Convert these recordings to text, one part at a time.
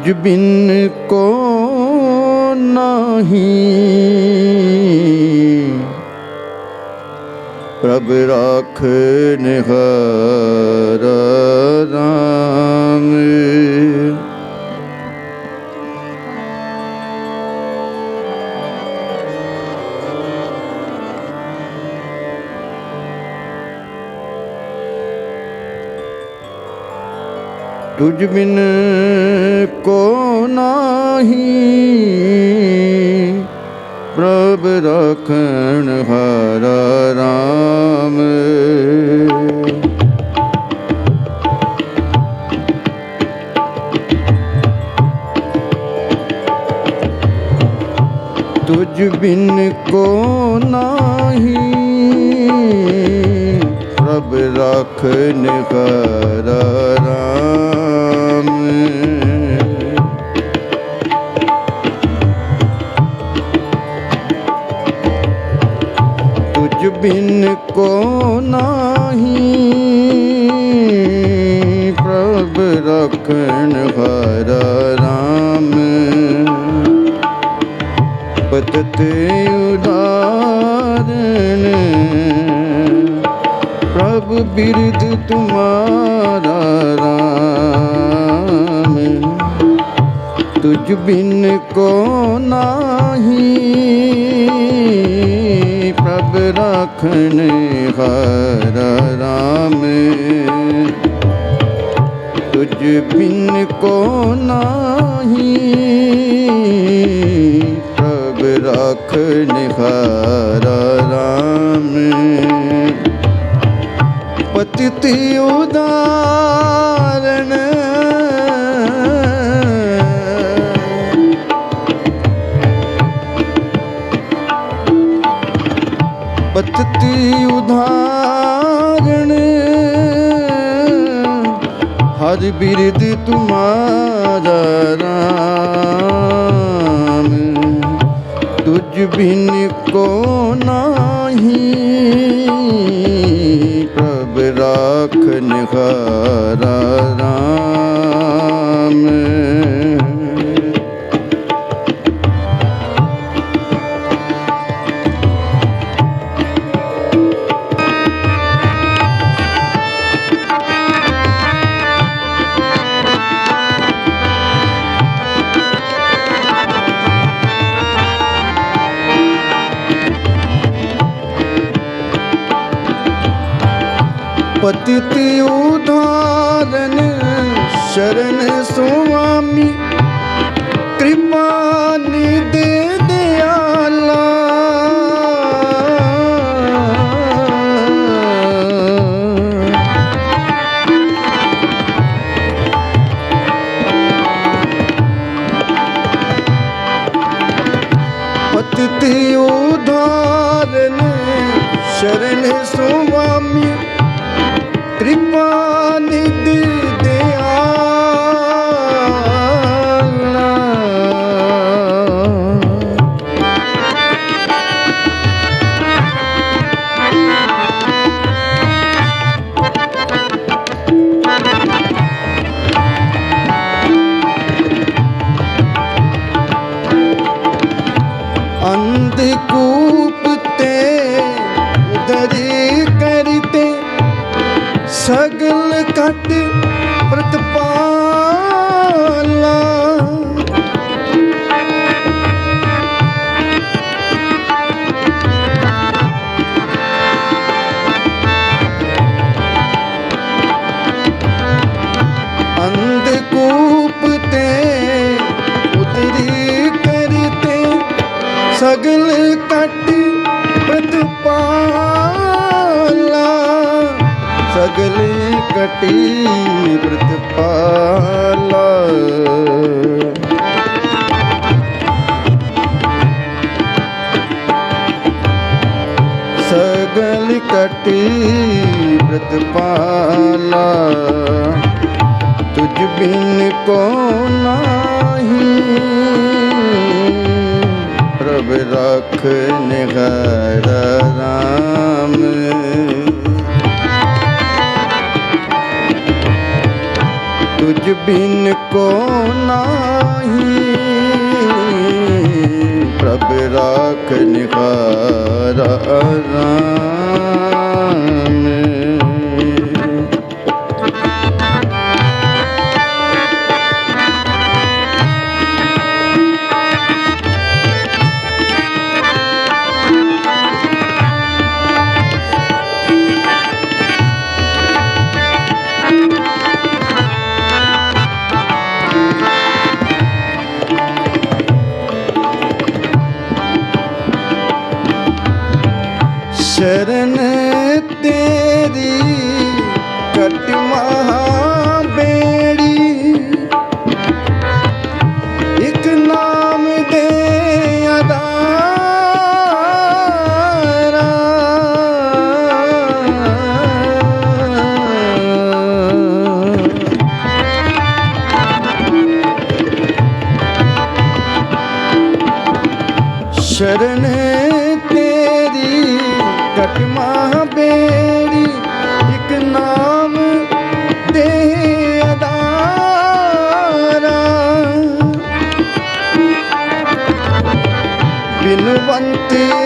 ਤੁਝ ਬਿਨ ਕੋ ਨਾਹੀ। ਪ੍ਰਭ ਰਾਖ ਨਿਹਾਰ ਰਾਮ ਤੁਝ ਬਿਨ ਕੋ ਨਾਹੀ। ਪ੍ਰਭ ਰਖਣ ਹਰ ਰਾਮ। ਤੁਝ ਬਿਨ ਕੋ ਨਾਹੀ। ਪ੍ਰਭ ਰਖਨ ਹਰ ਰਾਮ। ਕੋ ਨਾਹੀ ਪ੍ਰਭ ਰਖਣ ਹਰ ਰਾਮ ਪਤਤ ਉਦਾਰਣ ਪ੍ਰਭ ਬਿਰਦ ਤੁਮਾਰਾ ਰਾਮ ਤੁਝ ਬਿਨ ਕੋ ਨਾਹੀ ਪ੍ਰਭ ਰਾਖਣ ਹਰ ਰਾਮ। ਤੁਝ ਬਿਨ ਕੋ ਨਾਹੀ ਪ੍ਰਭ ਰਾਖਣ ਹਰ ਹਰ ਬਿਰਦ ਤੁਮਾਰਾ ਰਾਮ। ਤੁਝ ਬਿਨ ਕੋ ਨਾਹੀ ਪ੍ਰਭ ਰਾਖ ਨਿਖਾਰਾ ਰਾਮ ਪਤਿਤ ਉਦਾਰਨ ਸ਼ਰਨ ਸੁਆਮੀ ਕਿਰਪਾ ਨਿਦੇ ਦਿਆਲਾ ਪਤਿਤ ਉਦਾਰਨ ਸ਼ਰਨ ਸੁਆਮੀ ਕਿਰਪਾ ਨਿਧ ਸਗਲ ਕਟੀ ਪ੍ਰਤਪਾਲਾ ਸਗਲ ਕਟੀ ਪ੍ਰਤਪਾਲਾ ਤੁਝ ਬਿਨ ਕੋ ਨਾਹੀ ਪ੍ਰਭ ਰਖ ਨਿਗਰ ਰਾਮ। ਤੁਝ ਬਿਨ ਕੋ ਨਾਹੀ ਪ੍ਰਭ ਰਾਖ ਨਿਹਾਰਾ should শান্তি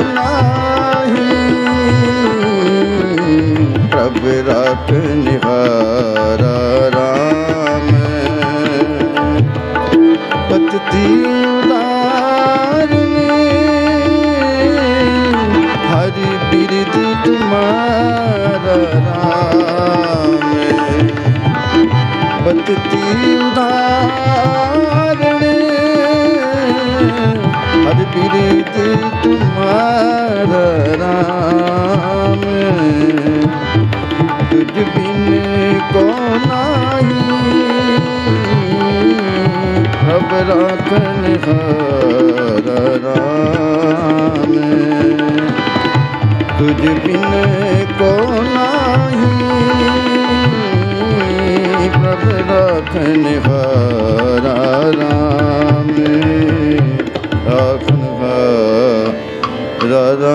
ਨਾਹੀ। ਪ੍ਰਭ ਰਾਖ ਨਿਹਾਰਾ ਰਾਮ। ਪਤਤੀ ਉਦਾਰਨੇ ਹਰੀ ਬਿਰਦ ਤੁਮਾਰਾ ਰਾਮ। ਪਤਤੀ ਉਦਾਰਨੇ ਹਰੀ ਬਿਰਦ ਤੁਮਾਰਾ ਰਾਮ। ਤੁਝ ਬਿਨ ਕੋ ਨਾਹੀ ਪ੍ਰਭ ਰਾਖਨ ਹਾਰ ਰਾਮ। ਤੁਝ ਬਿਨ ਕੋ ਨਾਹੀ ਪ੍ਰਭ ਰਾਖਨ ਹਾਰ ਰਾਮ ਰਾਖਨ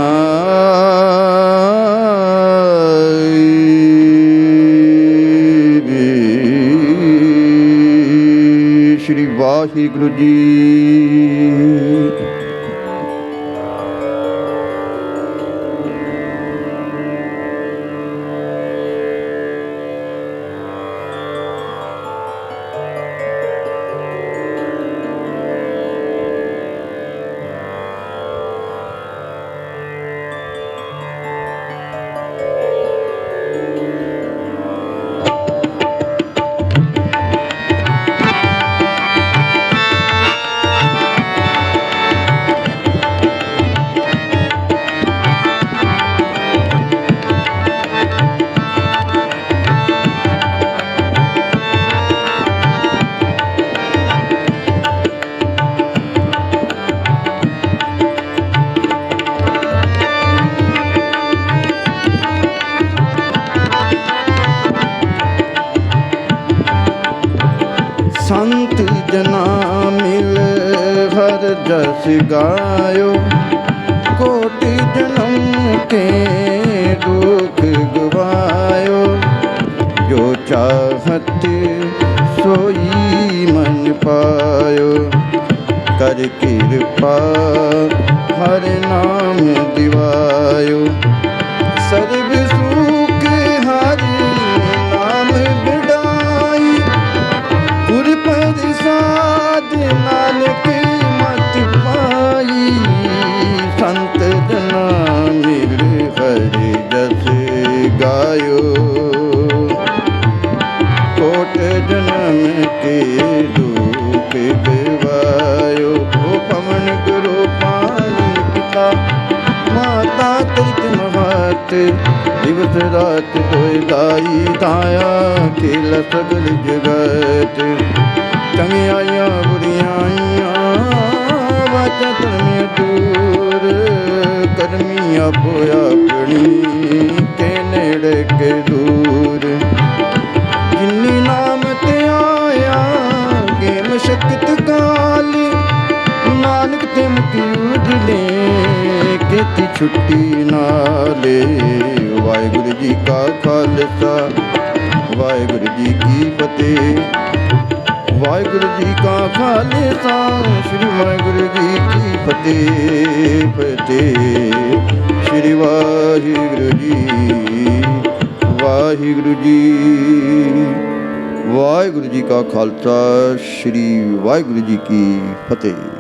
ਹਾਰ ਜਨਾ ਮਿਲ, ਹਰ ਜਸ ਗਾਇਓ। ਕੋਟਿ ਜਨਮ ਕੇ ਦੁਖ ਗਵਾਇਓ। ਜੋ ਚਾਹਤ ਸੋਈ ਮਨ ਪਾਇਓ। ਕਰ ਕਿਰਪਾ ਹਰ ਨਾਮ ਦਿਵਾਇਓ। ਕੇ ਦੁਖ ਗਵਾਇਓ ਉਹ ਪਵਨ ਗੁਰੂ ਪਾਣੀ ਪਿਤਾ, ਮਾਤਾ ਤ੍ਰਿਤ ਮਹਤ, ਦਿਵਸ ਰਾਤ ਹੋਏ ਦਾਈ ਤਾਇਆ ਖੇਲ ਸਗਲ ਜਗਤ। ਚੰਗਿਆਈਆਂ ਬੁਰੀਆਈਆਂ ਵਾਚਾ ਧਰਮੇ ਦੂਰ। ਕਰਮੀ ਆਪੋ ਆਪਣੀ। ਛੁੱਟੀ ਨਾਲੇ ਵਾਹਿਗੁਰੂ ਜੀ ਕਾ ਖਾਲਸਾ, ਵਾਹਿਗੁਰੂ ਜੀ ਕੀ ਫਤਿਹ। ਵਾਹਿਗੁਰੂ ਜੀ ਕਾ ਖਾਲਸਾ, ਸ੍ਰੀ ਵਾਹਿਗੁਰੂ ਜੀ ਕੀ ਫਤਿਹ ਫਤਿਹ। ਸ੍ਰੀ ਵਾਹਿਗੁਰੂ ਜੀ ਵਾਹਿਗੁਰੂ ਜੀ ਵਾਹਿਗੁਰੂ ਜੀ ਕਾ ਖਾਲਸਾ, ਸ੍ਰੀ ਵਾਹਿਗੁਰੂ ਜੀ ਕੀ ਫਤਿਹ।